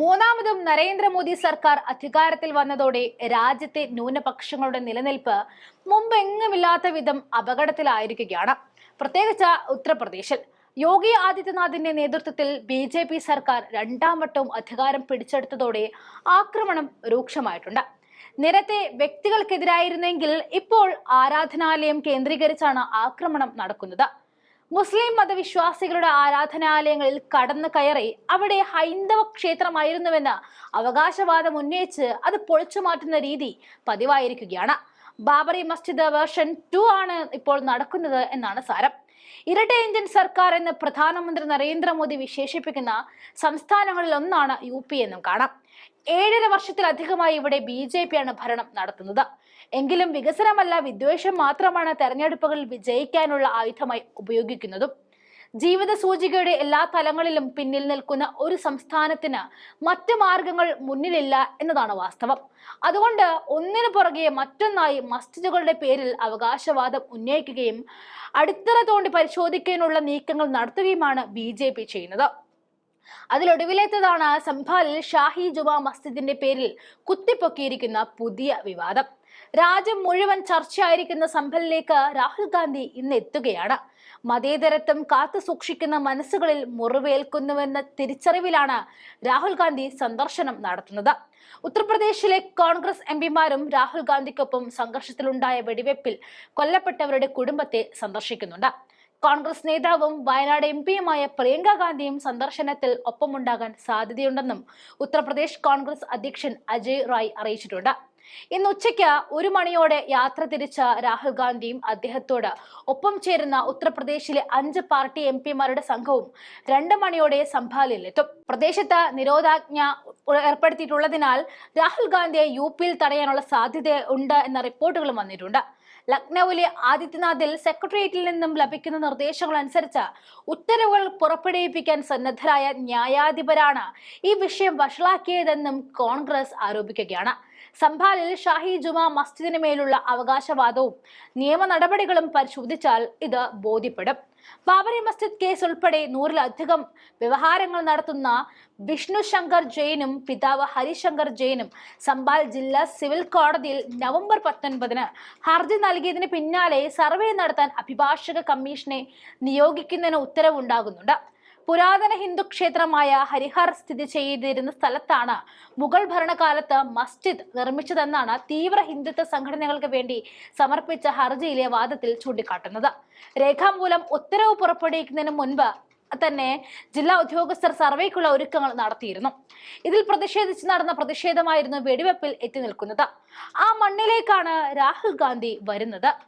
മൂന്നാമതും നരേന്ദ്രമോദി സർക്കാർ അധികാരത്തിൽ വന്നതോടെ രാജ്യത്തെ ന്യൂനപക്ഷങ്ങളുടെ നിലനിൽപ്പ് മുമ്പെങ്ങുമില്ലാത്ത വിധം അപകടത്തിലായിരിക്കുകയാണ്. പ്രത്യേകിച്ച് ഉത്തർപ്രദേശിൽ. യോഗി ആദിത്യനാഥിന്റെ നേതൃത്വത്തിൽ ബി ജെ പി സർക്കാർ രണ്ടാം വട്ടവും അധികാരം പിടിച്ചെടുത്തതോടെ ആക്രമണം രൂക്ഷമായിട്ടുണ്ട്. നേരത്തെ വ്യക്തികൾക്കെതിരായിരുന്നെങ്കിൽ ഇപ്പോൾ ആരാധനാലയം കേന്ദ്രീകരിച്ചാണ് ആക്രമണം നടക്കുന്നത്. മുസ്ലിം മതവിശ്വാസികളുടെ ആരാധനാലയങ്ങളിൽ കടന്നു കയറി അവിടെ ഹൈന്ദവ ക്ഷേത്രമായിരുന്നുവെന്ന് അവകാശവാദം ഉന്നയിച്ച് അത് പൊളിച്ചു മാറ്റുന്ന രീതി പതിവായിരിക്കുകയാണ്. ബാബറി മസ്ജിദ് വേർഷൻ ടു ആണ് ഇപ്പോൾ നടക്കുന്നത് എന്നാണ് സാരം. ഇരട്ട എഞ്ചിൻ സർക്കാർ എന്ന് പ്രധാനമന്ത്രി നരേന്ദ്രമോദി വിശേഷിപ്പിക്കുന്ന സംസ്ഥാനങ്ങളിൽ ഒന്നാണ് യു പി എന്നും കാണാം. ഏഴര വർഷത്തിലധികമായി ഇവിടെ ബി ജെ പിയാണ് ഭരണം നടത്തുന്നത്. എങ്കിലും വികസനമല്ല വിദ്വേഷം മാത്രമാണ് തെരഞ്ഞെടുപ്പുകളിൽ വിജയിക്കാനുള്ള ആയുധമായി ഉപയോഗിക്കുന്നതും. ജീവിത സൂചികയുടെ എല്ലാ തലങ്ങളിലും പിന്നിൽ നിൽക്കുന്ന ഒരു സംസ്ഥാനത്തിന് മറ്റു മാർഗങ്ങൾ മുന്നിലില്ല എന്നതാണ് വാസ്തവം. അതുകൊണ്ട് ഒന്നിനു പുറകെ മറ്റൊന്നായി മസ്ജിദുകളുടെ പേരിൽ അവകാശവാദം ഉന്നയിക്കുകയും അടിത്തറ തോണ്ടി പരിശോധിക്കാനുള്ള നീക്കങ്ങൾ നടത്തുകയുമാണ് ബി ചെയ്യുന്നത്. അതിലൊടുവിലേത്തതാണ് സംഭാലിൽ ഷാഹി ജുമാ മസ്ജിദിന്റെ പേരിൽ കുത്തിപ്പൊക്കിയിരിക്കുന്ന പുതിയ വിവാദം. രാജ്യം മുഴുവൻ ചർച്ചയായിരിക്കുന്ന സംഭലിലേക്ക് രാഹുൽ ഗാന്ധി ഇന്ന് എത്തുകയാണ്. മതേതരത്വം കാത്തു സൂക്ഷിക്കുന്ന മനസ്സുകളിൽ മുറിവേൽക്കുന്നുവെന്ന തിരിച്ചറിവിലാണ് രാഹുൽ ഗാന്ധി സന്ദർശനം നടത്തുന്നത്. ഉത്തർപ്രദേശിലെ കോൺഗ്രസ് എം പിമാരും രാഹുൽ ഗാന്ധിക്കൊപ്പം സംഘർഷത്തിലുണ്ടായ വെടിവെപ്പിൽ കൊല്ലപ്പെട്ടവരുടെ കുടുംബത്തെ സന്ദർശിക്കുന്നുണ്ട്. കോൺഗ്രസ് നേതാവും വയനാട് എം പിയുമായ പ്രിയങ്ക ഗാന്ധിയും സന്ദർശനത്തിൽ ഒപ്പമുണ്ടാകാൻ സാധ്യതയുണ്ടെന്നും ഉത്തർപ്രദേശ് കോൺഗ്രസ് അധ്യക്ഷൻ അജയ് റായ് അറിയിച്ചിട്ടുണ്ട്. ഇന്ന് ഉച്ചയ്ക്ക് ഒരു മണിയോടെ യാത്ര തിരിച്ച രാഹുൽ ഗാന്ധിയും അദ്ദേഹത്തോട് ഒപ്പം ചേരുന്ന ഉത്തർപ്രദേശിലെ അഞ്ച് പാർട്ടി എം പിമാരുടെ സംഘവും രണ്ട് മണിയോടെ സംഭാലിലെത്തും. പ്രദേശത്ത് നിരോധാജ്ഞ ഏർപ്പെടുത്തിയിട്ടുള്ളതിനാൽ രാഹുൽ ഗാന്ധിയെ യു പിയിൽ തടയാനുള്ള സാധ്യത ഉണ്ട് എന്ന റിപ്പോർട്ടുകളും വന്നിട്ടുണ്ട്. ലക്നൌവിലെ ആദിത്യനാഥിൽ സെക്രട്ടേറിയറ്റിൽ നിന്നും ലഭിക്കുന്ന നിർദ്ദേശങ്ങൾ അനുസരിച്ച് ഉത്തരവുകൾ പുറപ്പെടുവിപ്പിക്കാൻ സന്നദ്ധരായ ന്യായാധിപരാണ് ഈ വിഷയം വഷളാക്കിയതെന്നും കോൺഗ്രസ് ആരോപിക്കുകയാണ്. സംഭാലിൽ ഷാഹി ജുമാ മസ്ജിദിന് മേലുള്ള അവകാശവാദവും നിയമ നടപടികളും പരിശോധിച്ചാൽ ഇത് ബോധ്യപ്പെടും. ബാബറി മസ്ജിദ് കേസ് ഉൾപ്പെടെ നൂറിലധികം വ്യവഹാരങ്ങൾ നടത്തുന്ന വിഷ്ണു ശങ്കർ ജെയിനും പിതാവ് ഹരിശങ്കർ ജെയിനും സംബാൽ ജില്ലാ സിവിൽ കോടതിയിൽ നവംബർ പത്തൊൻപതിന് ഹർജി നൽകിയതിന് പിന്നാലെ സർവേ നടത്താൻ അഭിഭാഷക കമ്മീഷനെ നിയോഗിക്കുന്നതിന് ഉത്തരവുണ്ടാകുന്നുണ്ട്. പുരാതന ഹിന്ദു ക്ഷേത്രമായ ഹരിഹർ സ്ഥിതി ചെയ്തിരുന്ന സ്ഥലത്താണ് മുഗൾ ഭരണകാലത്ത് മസ്ജിദ് നിർമ്മിച്ചതെന്നാണ് തീവ്ര ഹിന്ദുത്വ സംഘടനകൾക്ക് വേണ്ടി സമർപ്പിച്ച ഹർജിയിലെ വാദത്തിൽ ചൂണ്ടിക്കാട്ടുന്നത്. രേഖാമൂലം ഉത്തരവ് പുറപ്പെടുവിക്കുന്നതിന് മുൻപ് തന്നെ ജില്ലാ ഉദ്യോഗസ്ഥർ സർവേക്കുള്ള ഒരുക്കങ്ങൾ നടത്തിയിരുന്നു. ഇതിൽ പ്രതിഷേധിച്ച് നടന്ന പ്രതിഷേധമായിരുന്നു വെടിവെപ്പിൽ എത്തി നിൽക്കുന്നത്. ആ മണ്ണിലേക്കാണ് രാഹുൽ ഗാന്ധി വരുന്നത്.